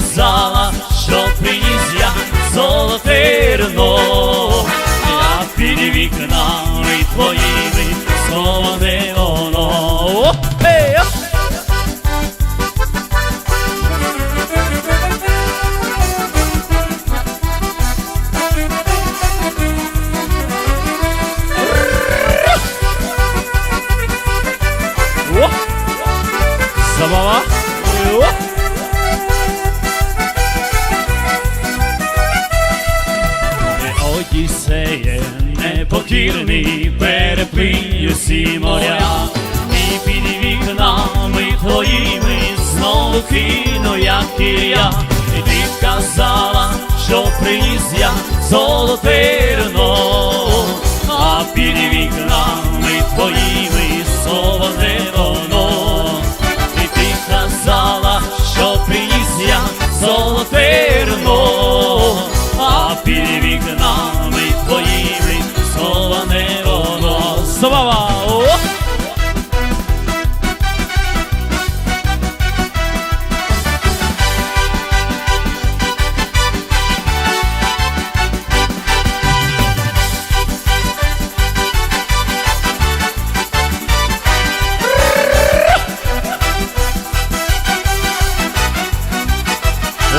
казала, що приніс я золотий рно, я під вікнами твоїми сховане воно. Забава? Одіссеє, непокірний, переплинь усі моря, і під вікнами твоїми знову кину, як кір'я, і ти казала, що приніс я золоте руно, а під вікнами твоїми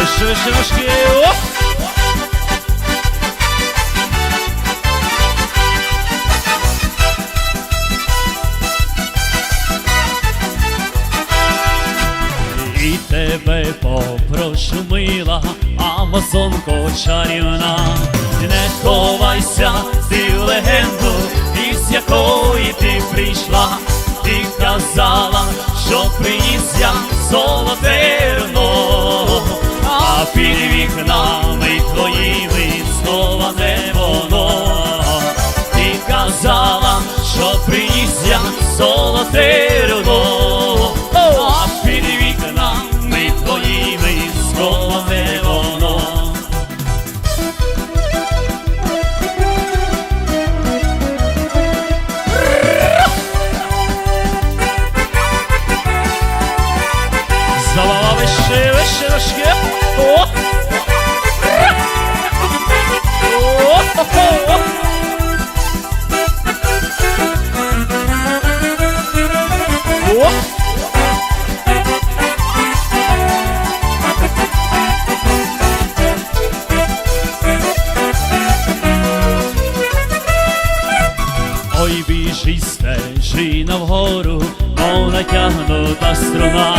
Вище, вище! Оп! І тебе попрошу, мила, Амазонко чарівна, не ховайся, ти легенду, із якої ти прийшла, ти казала, що приніс я золоте під вікнами твоїми знову не воно. Ти казала, що приніс я золоте руно, Ой, біжи, стежи навгору, мов натягнута струна,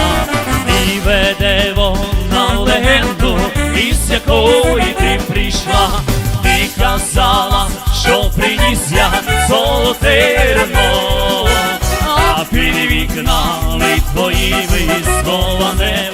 і веде вона легенду, із якої ти прийшла, ти казала, що приніс я золоте руно, а під вікнами твоїми знову не